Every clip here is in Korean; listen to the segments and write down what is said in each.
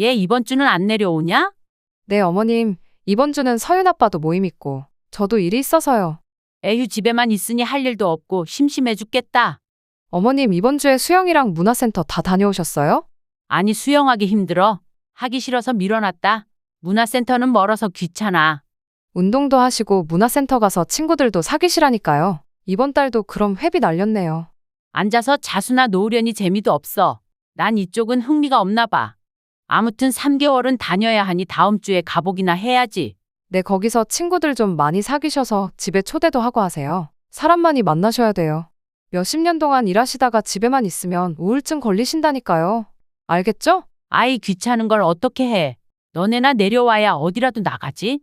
얘 이번 주는 안 내려오냐? 네, 어머님. 이번 주는 서윤 아빠도 모임 있고 저도 일이 있어서요. 에휴 집에만 있으니 할 일도 없고 심심해 죽겠다. 어머님 이번 주에 수영이랑 문화센터 다 다녀오셨어요? 아니 수영하기 힘들어. 하기 싫어서 밀어놨다. 문화센터는 멀어서 귀찮아. 운동도 하시고 문화센터 가서 친구들도 사귀시라니까요. 이번 달도 그럼 회비 날렸네요. 앉아서 자수나 놓으려니 재미도 없어. 난 이쪽은 흥미가 없나 봐. 아무튼 3개월은 다녀야 하니 다음 주에 가보기나 해야지. 네, 거기서 친구들 좀 많이 사귀셔서 집에 초대도 하고 하세요. 사람 많이 만나셔야 돼요. 몇십 년 동안 일하시다가 집에만 있으면 우울증 걸리신다니까요. 알겠죠? 아이 귀찮은 걸 어떻게 해. 너네나 내려와야 어디라도 나가지.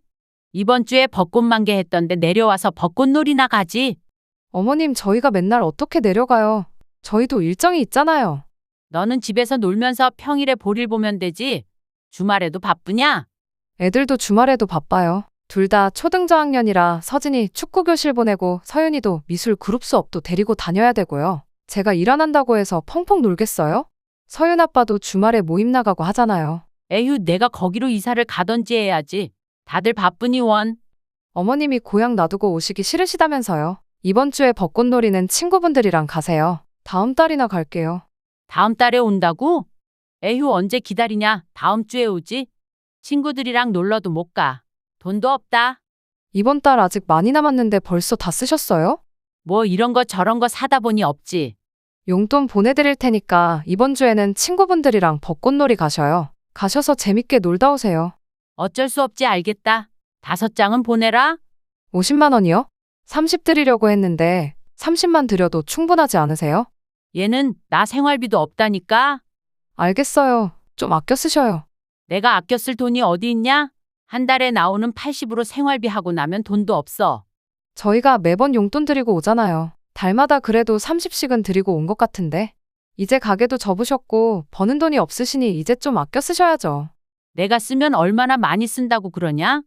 이번 주에 벚꽃 만개 했던데 내려와서 벚꽃놀이나 가지. 어머님, 저희가 맨날 어떻게 내려가요? 저희도 일정이 있잖아요. 너는 집에서 놀면서 평일에 볼일 보면 되지. 주말에도 바쁘냐? 애들도 주말에도 바빠요. 둘 다 초등저학년이라 서진이 축구 교실 보내고 서윤이도 미술 그룹 수업도 데리고 다녀야 되고요. 제가 일 안 한다고 해서 펑펑 놀겠어요? 서윤 아빠도 주말에 모임 나가고 하잖아요. 에휴, 내가 거기로 이사를 가던지 해야지. 다들 바쁘니 원. 어머님이 고향 놔두고 오시기 싫으시다면서요. 이번 주에 벚꽃놀이는 친구분들이랑 가세요. 다음 달이나 갈게요. 다음 달에 온다고? 에휴, 언제 기다리냐? 다음 주에 오지? 친구들이랑 놀러도 못 가. 돈도 없다. 이번 달 아직 많이 남았는데 벌써 다 쓰셨어요? 뭐 이런 거 저런 거 사다 보니 없지. 용돈 보내드릴 테니까 이번 주에는 친구분들이랑 벚꽃놀이 가셔요. 가셔서 재밌게 놀다 오세요. 어쩔 수 없지 알겠다. 다섯 장은 보내라. 50만 원이요? 30 드리려고 했는데 30만 드려도 충분하지 않으세요? 얘는 나 생활비도 없다니까. 알겠어요. 좀 아껴 쓰셔요. 내가 아껴 쓸 돈이 어디 있냐? 한 달에 나오는 80으로 생활비 하고 나면 돈도 없어. 저희가 매번 용돈 드리고 오잖아요. 달마다 그래도 30씩은 드리고 온 것 같은데. 이제 가게도 접으셨고 버는 돈이 없으시니 이제 좀 아껴 쓰셔야죠. 내가 쓰면 얼마나 많이 쓴다고 그러냐?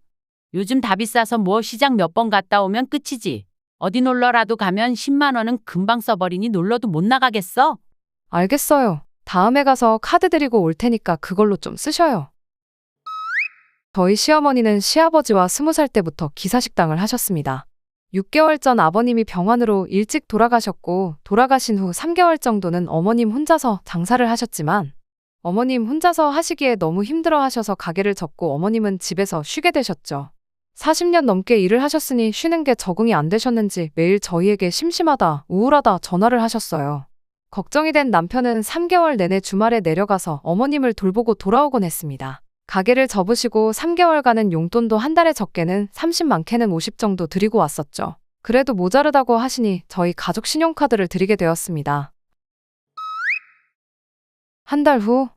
요즘 다 비싸서 뭐 시장 몇 번 갔다 오면 끝이지. 어디 놀러라도 가면 10만 원은 금방 써버리니 놀러도 못 나가겠어? 알겠어요. 다음에 가서 카드 드리고 올 테니까 그걸로 좀 쓰셔요. 저희 시어머니는 시아버지와 스무 살 때부터 기사식당을 하셨습니다. 6개월 전 아버님이 병환으로 일찍 돌아가셨고 돌아가신 후 3개월 정도는 어머님 혼자서 장사를 하셨지만 어머님 혼자서 하시기에 너무 힘들어 하셔서 가게를 접고 어머님은 집에서 쉬게 되셨죠. 40년 넘게 일을 하셨으니 쉬는 게 적응이 안 되셨는지 매일 저희에게 심심하다, 우울하다 전화를 하셨어요. 걱정이 된 남편은 3개월 내내 주말에 내려가서 어머님을 돌보고 돌아오곤 했습니다. 가게를 접으시고 3개월간은 용돈도 한 달에 적게는 30 많게는 50 정도 드리고 왔었죠. 그래도 모자르다고 하시니 저희 가족 신용카드를 드리게 되었습니다. 한 달 후,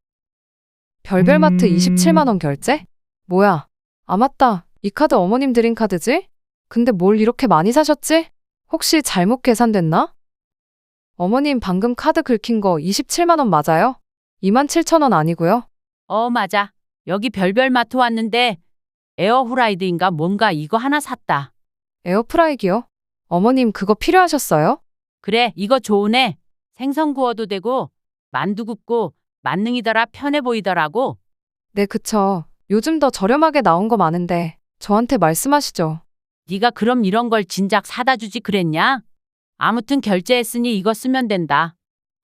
별별마트 음. 27만 원 결제? 뭐야? 아, 맞다. 이 카드 어머님 드린 카드지? 근데 뭘 이렇게 많이 사셨지? 혹시 잘못 계산됐나? 어머님 방금 카드 긁힌 거 27만 원 맞아요? 27,000원 아니고요? 어, 맞아. 여기 별별 마트 왔는데 에어후라이드인가 뭔가 이거 하나 샀다. 에어프라이기요? 어머님 그거 필요하셨어요? 그래, 이거 좋으네. 생선 구워도 되고 만두 굽고 만능이더라 편해 보이더라고. 네, 그쵸. 요즘 더 저렴하게 나온 거 많은데 저한테 말씀하시죠. 네가 그럼 이런 걸 진작 사다 주지 그랬냐? 아무튼 결제했으니 이거 쓰면 된다.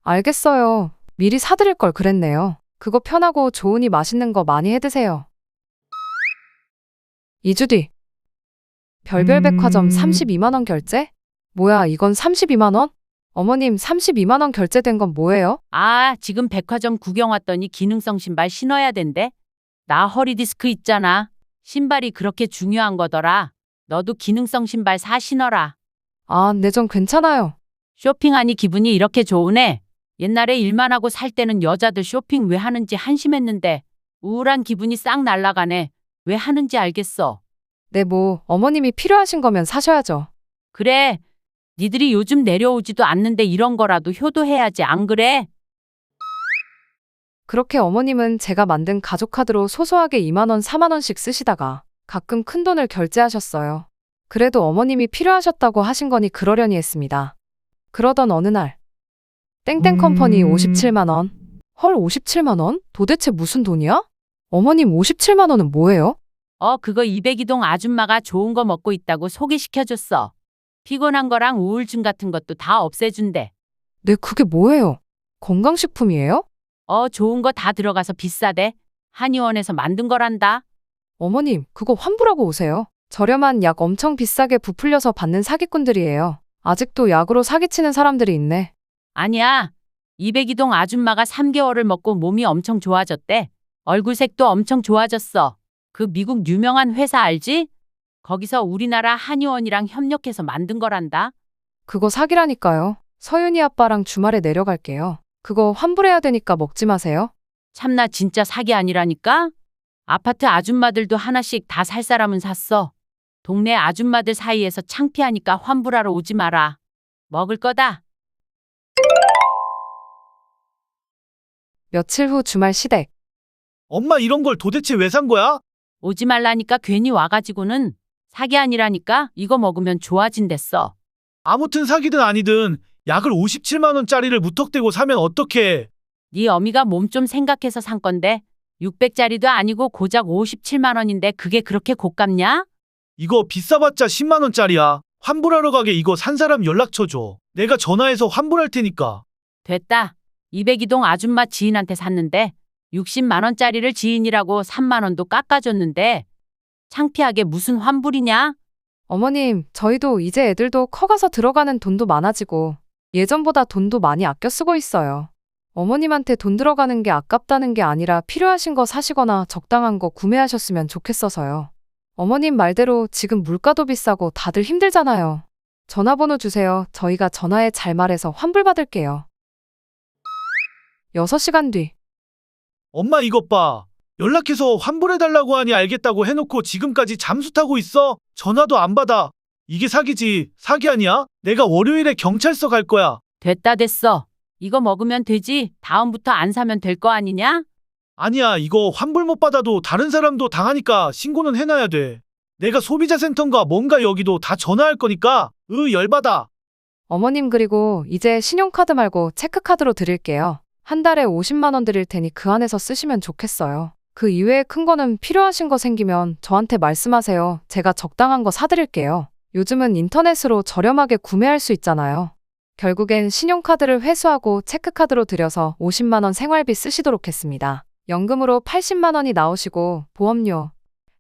알겠어요. 미리 사드릴 걸 그랬네요. 그거 편하고 좋으니 맛있는 거 많이 해 드세요. 2주 뒤. 별별 백화점 음. 32만원 결제? 뭐야, 이건 32만원? 어머님 32만원 결제된 건 뭐예요? 아, 지금 백화점 구경 왔더니 기능성 신발 신어야 된대. 나 허리 디스크 있잖아. 신발이 그렇게 중요한 거더라. 너도 기능성 신발 사 신어라. 아, 네, 전 괜찮아요. 쇼핑하니 기분이 이렇게 좋으네. 옛날에 일만 하고 살 때는 여자들 쇼핑 왜 하는지 한심했는데 우울한 기분이 싹 날라가네. 왜 하는지 알겠어. 네, 뭐, 어머님이 필요하신 거면 사셔야죠. 그래. 니들이 요즘 내려오지도 않는데 이런 거라도 효도해야지 안 그래? 그렇게 어머님은 제가 만든 가족카드로 소소하게 2만원, 4만원씩 쓰시다가 가끔 큰 돈을 결제하셨어요. 그래도 어머님이 필요하셨다고 하신 거니 그러려니 했습니다. 그러던 어느 날, 땡땡 컴퍼니 음. 57만 원. 헐, 57만 원? 도대체 무슨 돈이야? 어머님 57만 원은 뭐예요? 어, 그거 202동 아줌마가 좋은 거 먹고 있다고 소개시켜줬어. 피곤한 거랑 우울증 같은 것도 다 없애준대. 네, 그게 뭐예요? 건강식품이에요? 어, 좋은 거 다 들어가서 비싸대. 한의원에서 만든 거란다. 어머님, 그거 환불하고 오세요. 저렴한 약 엄청 비싸게 부풀려서 받는 사기꾼들이에요. 아직도 약으로 사기치는 사람들이 있네. 아니야. 202동 아줌마가 3개월을 먹고 몸이 엄청 좋아졌대. 얼굴색도 엄청 좋아졌어. 그 미국 유명한 회사 알지? 거기서 우리나라 한의원이랑 협력해서 만든 거란다. 그거 사기라니까요. 서윤이 아빠랑 주말에 내려갈게요. 그거 환불해야 되니까 먹지 마세요. 참나 진짜 사기 아니라니까? 아파트 아줌마들도 하나씩 다 살 사람은 샀어. 동네 아줌마들 사이에서 창피하니까 환불하러 오지 마라. 먹을 거다. 며칠 후 주말 시댁. 엄마 이런 걸 도대체 왜 산 거야? 오지 말라니까 괜히 와가지고는 사기 아니라니까 이거 먹으면 좋아진댔어. 아무튼 사기든 아니든 약을 57만 원짜리를 무턱대고 사면 어떡해? 네 어미가 몸 좀 생각해서 산 건데 600짜리도 아니고 고작 57만 원인데 그게 그렇게 고깝냐? 이거 비싸봤자 10만 원짜리야. 환불하러 가게 이거 산 사람 연락처 줘. 내가 전화해서 환불할 테니까. 됐다. 202동 아줌마 지인한테 샀는데 60만 원짜리를 지인이라고 3만 원도 깎아줬는데 창피하게 무슨 환불이냐? 어머님, 저희도 이제 애들도 커가서 들어가는 돈도 많아지고 예전보다 돈도 많이 아껴 쓰고 있어요. 어머님한테 돈 들어가는 게 아깝다는 게 아니라 필요하신 거 사시거나 적당한 거 구매하셨으면 좋겠어서요. 어머님 말대로 지금 물가도 비싸고 다들 힘들잖아요. 전화번호 주세요. 저희가 전화에 잘 말해서 환불받을게요. 6시간 뒤. 엄마 이것 봐. 연락해서 환불해달라고 하니 알겠다고 해놓고 지금까지 잠수 타고 있어? 전화도 안 받아. 이게 사기지. 사기 아니야? 내가 월요일에 경찰서 갈 거야. 됐다 됐어. 이거 먹으면 되지. 다음부터 안 사면 될 거 아니냐? 아니야, 이거 환불 못 받아도 다른 사람도 당하니까 신고는 해놔야 돼. 내가 소비자 센터인가 뭔가 여기도 다 전화할 거니까, 으, 열받아. 어머님 그리고 이제 신용카드 말고 체크카드로 드릴게요. 한 달에 50만 원 드릴 테니 그 안에서 쓰시면 좋겠어요. 그 이외에 큰 거는 필요하신 거 생기면 저한테 말씀하세요. 제가 적당한 거 사드릴게요. 요즘은 인터넷으로 저렴하게 구매할 수 있잖아요. 결국엔 신용카드를 회수하고 체크카드로 들여서 50만 원 생활비 쓰시도록 했습니다. 연금으로 80만 원이 나오시고 보험료,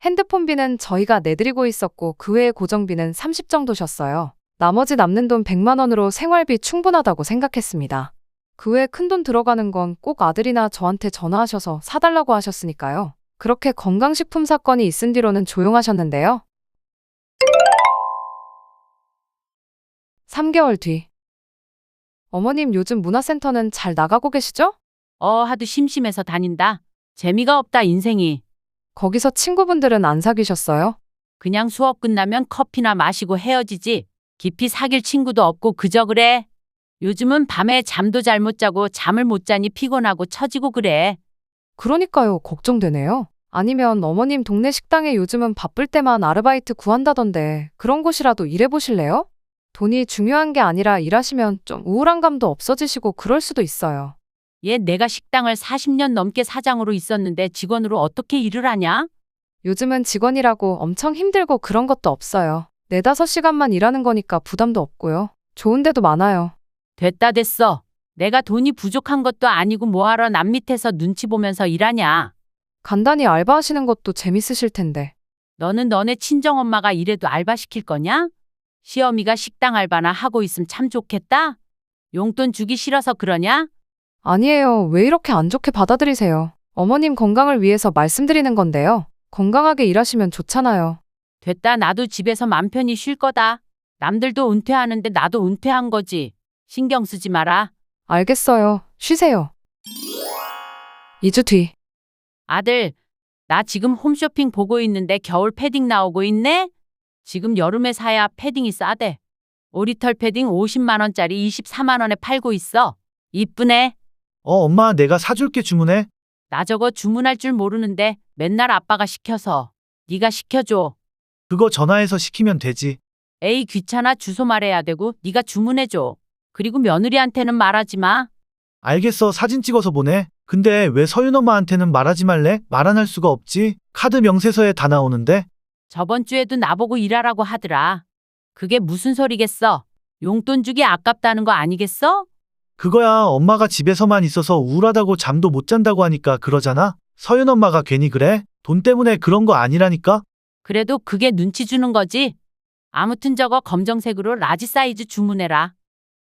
핸드폰비는 저희가 내드리고 있었고 그 외에 고정비는 30 정도셨어요. 나머지 남는 돈 100만 원으로 생활비 충분하다고 생각했습니다. 그 외에 큰돈 들어가는 건 꼭 아들이나 저한테 전화하셔서 사달라고 하셨으니까요. 그렇게 건강식품 사건이 있은 뒤로는 조용하셨는데요. 3개월 뒤. 어머님 요즘 문화센터는 잘 나가고 계시죠? 어, 하도 심심해서 다닌다. 재미가 없다, 인생이. 거기서 친구분들은 안 사귀셨어요? 그냥 수업 끝나면 커피나 마시고 헤어지지. 깊이 사귈 친구도 없고 그저 그래. 요즘은 밤에 잠도 잘 못 자고 잠을 못 자니 피곤하고 처지고 그래. 그러니까요, 걱정되네요. 아니면 어머님 동네 식당에 요즘은 바쁠 때만 아르바이트 구한다던데 그런 곳이라도 일해보실래요? 돈이 중요한 게 아니라 일하시면 좀 우울한 감도 없어지시고 그럴 수도 있어요. 얘 내가 식당을 40년 넘게 사장으로 있었는데 직원으로 어떻게 일을 하냐? 요즘은 직원이라고 엄청 힘들고 그런 것도 없어요. 네다섯 시간만 일하는 거니까 부담도 없고요. 좋은 데도 많아요. 됐다 됐어. 내가 돈이 부족한 것도 아니고 뭐하러 남 밑에서 눈치 보면서 일하냐? 간단히 알바하시는 것도 재밌으실 텐데. 너는 너네 친정엄마가 이래도 알바 시킬 거냐? 시어미가 식당 알바나 하고 있으면 참 좋겠다? 용돈 주기 싫어서 그러냐? 아니에요. 왜 이렇게 안 좋게 받아들이세요? 어머님 건강을 위해서 말씀드리는 건데요. 건강하게 일하시면 좋잖아요. 됐다 나도 집에서 맘 편히 쉴 거다. 남들도 은퇴하는데 나도 은퇴한 거지. 신경 쓰지 마라. 알겠어요. 쉬세요. 2주 뒤. 아들, 나 지금 홈쇼핑 보고 있는데 겨울 패딩 나오고 있네? 지금 여름에 사야 패딩이 싸대. 오리털 패딩 50만원짜리 24만원에 팔고 있어. 이쁘네. 어, 엄마, 내가 사줄게 주문해. 나 저거 주문할 줄 모르는데 맨날 아빠가 시켜서. 네가 시켜줘. 그거 전화해서 시키면 되지. 에이 귀찮아 주소 말해야 되고 네가 주문해줘. 그리고 며느리한테는 말하지 마. 알겠어, 사진 찍어서 보내. 근데 왜 서윤 엄마한테는 말하지 말래? 말 안 할 수가 없지. 카드 명세서에 다 나오는데. 저번 주에도 나보고 일하라고 하더라. 그게 무슨 소리겠어? 용돈 주기 아깝다는 거 아니겠어? 그거야 엄마가 집에서만 있어서 우울하다고 잠도 못 잔다고 하니까 그러잖아. 서윤 엄마가 괜히 그래? 돈 때문에 그런 거 아니라니까? 그래도 그게 눈치 주는 거지. 아무튼 저거 검정색으로 라지 사이즈 주문해라.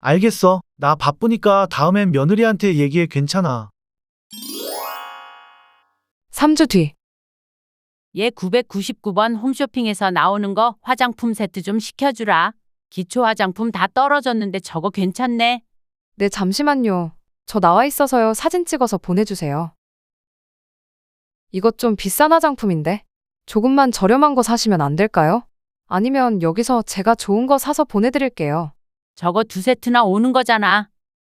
알겠어. 나 바쁘니까 다음엔 며느리한테 얘기해 괜찮아. 3주 뒤. 얘 999번 홈쇼핑에서 나오는 거 화장품 세트 좀 시켜주라. 기초 화장품 다 떨어졌는데 저거 괜찮네. 네, 잠시만요. 저 나와 있어서요. 사진 찍어서 보내주세요. 이것 좀 비싼 화장품인데. 조금만 저렴한 거 사시면 안 될까요? 아니면 여기서 제가 좋은 거 사서 보내드릴게요. 저거 두 세트나 오는 거잖아.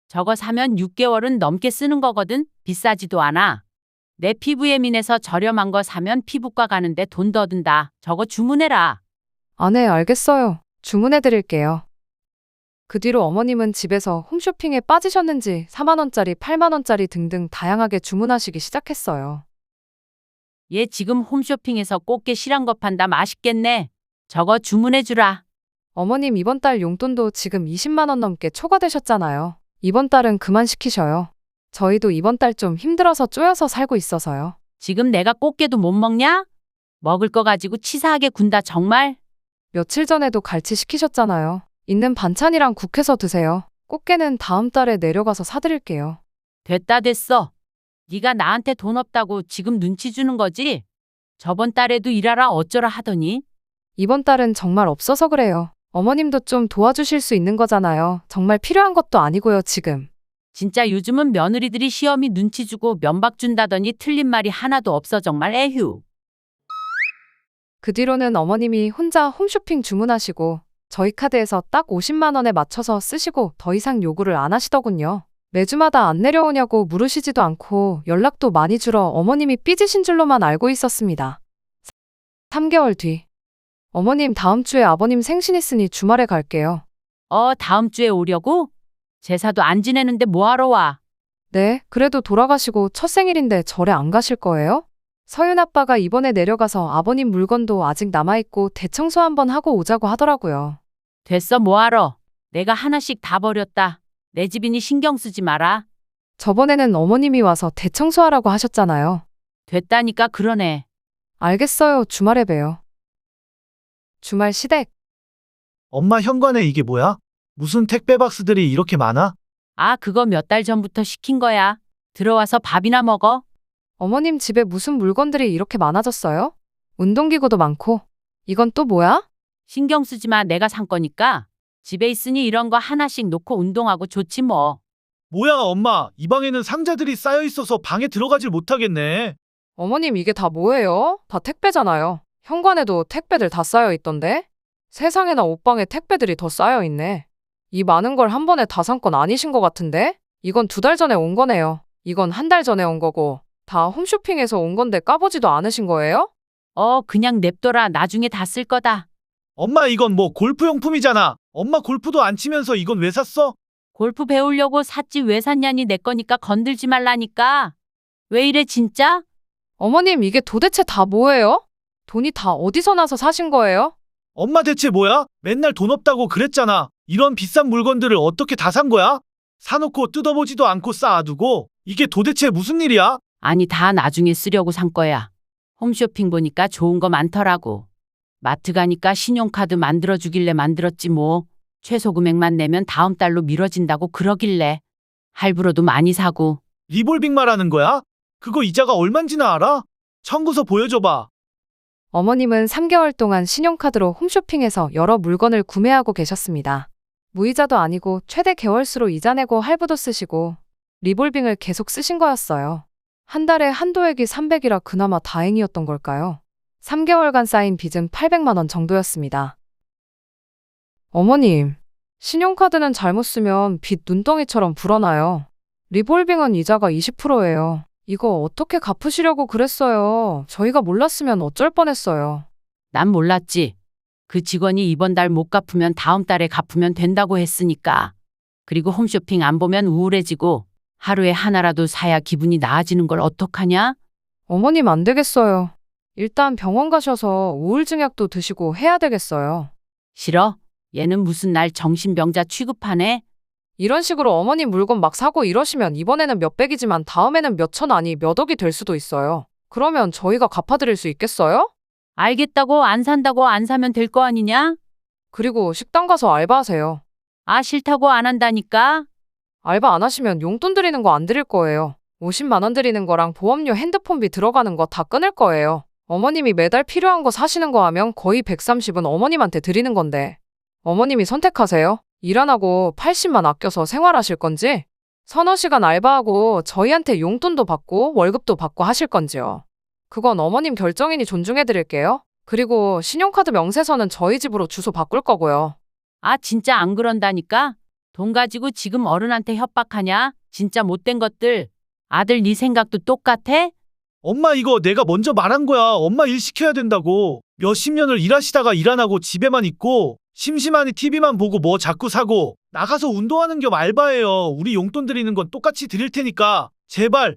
저거 사면 6개월은 넘게 쓰는 거거든. 비싸지도 않아. 내 피부 예민해서 저렴한 거 사면 피부과 가는데 돈 더 든다. 저거 주문해라. 아, 네, 알겠어요. 주문해 드릴게요. 그 뒤로 어머님은 집에서 홈쇼핑에 빠지셨는지 4만원짜리, 8만원짜리 등등 다양하게 주문하시기 시작했어요. 얘 지금 홈쇼핑에서 꽃게 실한 거 판다. 맛있겠네. 저거 주문해 주라. 어머님 이번 달 용돈도 지금 20만원 넘게 초과되셨잖아요. 이번 달은 그만 시키셔요. 저희도 이번 달 좀 힘들어서 쪼여서 살고 있어서요. 지금 내가 꽃게도 못 먹냐? 먹을 거 가지고 치사하게 군다 정말. 며칠 전에도 갈치 시키셨잖아요. 있는 반찬이랑 국해서 드세요. 꽃게는 다음 달에 내려가서 사드릴게요. 됐다 됐어. 네가 나한테 돈 없다고 지금 눈치 주는 거지? 저번 달에도 일하라 어쩌라 하더니 이번 달은 정말 없어서 그래요. 어머님도 좀 도와주실 수 있는 거잖아요. 정말 필요한 것도 아니고요, 지금. 진짜 요즘은 며느리들이 시험이 눈치 주고 면박 준다더니 틀린 말이 하나도 없어 정말 에휴. 그 뒤로는 어머님이 혼자 홈쇼핑 주문하시고 저희 카드에서 딱 50만 원에 맞춰서 쓰시고 더 이상 요구를 안 하시더군요. 매주마다 안 내려오냐고 물으시지도 않고 연락도 많이 줄어 어머님이 삐지신 줄로만 알고 있었습니다. 3개월 뒤. 어머님 다음 주에 아버님 생신 있으니 주말에 갈게요. 어 다음 주에 오려고? 제사도 안 지내는데 뭐하러 와? 네, 그래도 돌아가시고 첫 생일인데 절에 안 가실 거예요? 서윤 아빠가 이번에 내려가서 아버님 물건도 아직 남아있고 대청소 한번 하고 오자고 하더라고요. 됐어 뭐하러? 내가 하나씩 다 버렸다. 내 집이니 신경 쓰지 마라. 저번에는 어머님이 와서 대청소하라고 하셨잖아요. 됐다니까 그러네. 알겠어요. 주말에 봬요. 주말 시댁. 엄마 현관에 이게 뭐야? 무슨 택배 박스들이 이렇게 많아? 아 그거 몇 달 전부터 시킨 거야. 들어와서 밥이나 먹어. 어머님 집에 무슨 물건들이 이렇게 많아졌어요? 운동기구도 많고. 이건 또 뭐야? 신경 쓰지 마. 내가 산 거니까. 집에 있으니 이런 거 하나씩 놓고 운동하고 좋지 뭐. 뭐야 엄마 이 방에는 상자들이 쌓여 있어서 방에 들어가질 못하겠네. 어머님 이게 다 뭐예요? 다 택배잖아요. 현관에도 택배들 다 쌓여 있던데? 세상에나 옷방에 택배들이 더 쌓여 있네. 이 많은 걸 한 번에 다 산 건 아니신 것 같은데? 이건 두 달 전에 온 거네요. 이건 한 달 전에 온 거고. 다 홈쇼핑에서 온 건데 까보지도 않으신 거예요? 어 그냥 냅둬라. 나중에 다 쓸 거다. 엄마 이건 뭐 골프용품이잖아. 엄마 골프도 안 치면서 이건 왜 샀어? 골프 배우려고 샀지 왜 샀냐니 내 거니까 건들지 말라니까. 왜 이래 진짜? 어머님 이게 도대체 다 뭐예요? 돈이 다 어디서 나서 사신 거예요? 엄마 대체 뭐야? 맨날 돈 없다고 그랬잖아. 이런 비싼 물건들을 어떻게 다 산 거야? 사놓고 뜯어보지도 않고 쌓아두고 이게 도대체 무슨 일이야? 아니 다 나중에 쓰려고 산 거야. 홈쇼핑 보니까 좋은 거 많더라고. 마트 가니까 신용카드 만들어 주길래 만들었지 뭐. 최소 금액만 내면 다음 달로 미뤄진다고 그러길래. 할부로도 많이 사고. 리볼빙 말하는 거야? 그거 이자가 얼만지나 알아? 청구서 보여줘봐. 어머님은 3개월 동안 신용카드로 홈쇼핑에서 여러 물건을 구매하고 계셨습니다. 무이자도 아니고 최대 개월수로 이자 내고 할부도 쓰시고 리볼빙을 계속 쓰신 거였어요. 한 달에 한도액이 300이라 그나마 다행이었던 걸까요? 3개월간 쌓인 빚은 800만 원 정도였습니다. 어머님, 신용카드는 잘못 쓰면 빚 눈덩이처럼 불어나요. 리볼빙은 이자가 20%예요. 이거 어떻게 갚으시려고 그랬어요. 저희가 몰랐으면 어쩔 뻔했어요. 난 몰랐지. 그 직원이 이번 달 못 갚으면 다음 달에 갚으면 된다고 했으니까. 그리고 홈쇼핑 안 보면 우울해지고 하루에 하나라도 사야 기분이 나아지는 걸 어떡하냐? 어머님 안 되겠어요. 일단 병원 가셔서 우울증 약도 드시고 해야 되겠어요. 싫어? 얘는 무슨 날 정신병자 취급하네? 이런 식으로 어머님 물건 막 사고 이러시면 이번에는 몇백이지만 다음에는 몇천 아니 몇 억이 될 수도 있어요. 그러면 저희가 갚아드릴 수 있겠어요? 알겠다고 안 산다고 안 사면 될 거 아니냐? 그리고 식당 가서 알바하세요. 아 싫다고 안 한다니까? 알바 안 하시면 용돈 드리는 거 안 드릴 거예요. 50만 원 드리는 거랑 보험료 핸드폰비 들어가는 거 다 끊을 거예요. 어머님이 매달 필요한 거 사시는 거 하면 거의 130은 어머님한테 드리는 건데. 어머님이 선택하세요. 일 안 하고 80만 아껴서 생활하실 건지, 서너 시간 알바하고 저희한테 용돈도 받고 월급도 받고 하실 건지요. 그건 어머님 결정이니 존중해 드릴게요. 그리고 신용카드 명세서는 저희 집으로 주소 바꿀 거고요. 아 진짜 안 그런다니까? 돈 가지고 지금 어른한테 협박하냐? 진짜 못된 것들. 아들 네 생각도 똑같아? 엄마 이거 내가 먼저 말한 거야. 엄마 일 시켜야 된다고. 몇십 년을 일하시다가 일 안 하고 집에만 있고 심심하니 TV만 보고 뭐 자꾸 사고 나가서 운동하는 겸 알바해요. 우리 용돈 드리는 건 똑같이 드릴 테니까 제발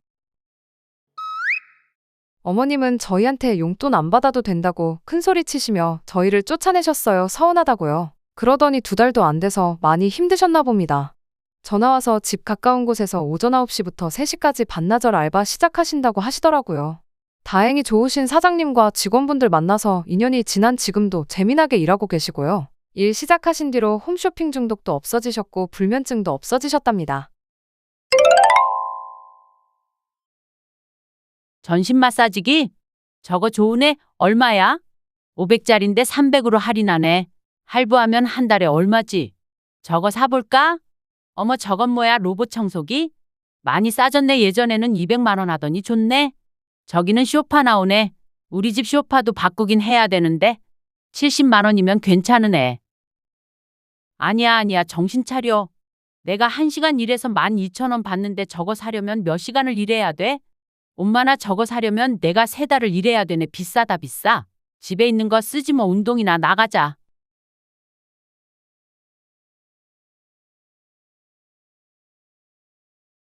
어머님은 저희한테 용돈 안 받아도 된다고 큰 소리 치시며 저희를 쫓아내셨어요. 서운하다고요. 그러더니 두 달도 안 돼서 많이 힘드셨나 봅니다. 전화 와서 집 가까운 곳에서 오전 9시부터 3시까지 반나절 알바 시작하신다고 하시더라고요. 다행히 좋으신 사장님과 직원분들 만나서 인연이 지난 지금도 재미나게 일하고 계시고요. 일 시작하신 뒤로 홈쇼핑 중독도 없어지셨고 불면증도 없어지셨답니다. 전신 마사지기? 저거 좋으네? 얼마야? 500짜린데 300으로 할인하네. 할부하면 한 달에 얼마지? 저거 사볼까? 어머 저건 뭐야 로봇 청소기? 많이 싸졌네 예전에는 200만 원 하더니 좋네. 저기는 쇼파 나오네. 우리 집 쇼파도 바꾸긴 해야 되는데 70만 원이면 괜찮으네. 아니야 아니야 정신 차려. 내가 1시간 일해서 12,000원 받는데 저거 사려면 몇 시간을 일해야 돼? 엄마나 저거 사려면 내가 세 달을 일해야 되네. 비싸다 비싸. 집에 있는 거 쓰지 뭐 운동이나 나가자.